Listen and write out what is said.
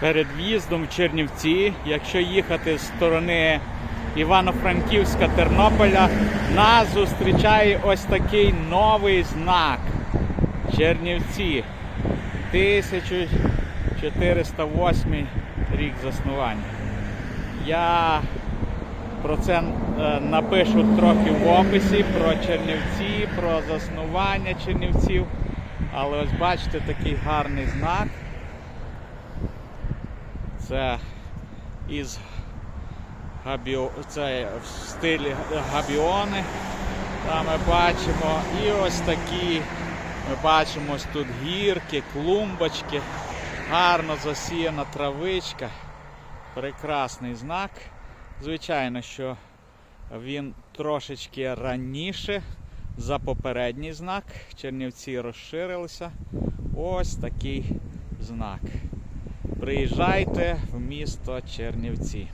перед в'їздом в Чернівці, якщо їхати з сторони Івано-Франківська Тернополя, нас зустрічає ось такий новий знак. Чернівці. 1408 рік заснування. Я про це е, напишу трохи в описі про Чернівці, про заснування Чернівців. Але ось бачите такий гарний знак. Це із габіо... це в стилі габіони. Там ми бачимо. І ось такі ми бачимо ось тут гірки, клумбочки, гарно засіяна травичка. Прекрасний знак. Звичайно, що він трошечки раніше за попередній знак. Чернівці розширилися. Ось такий знак. Приїжджайте в місто Чернівці.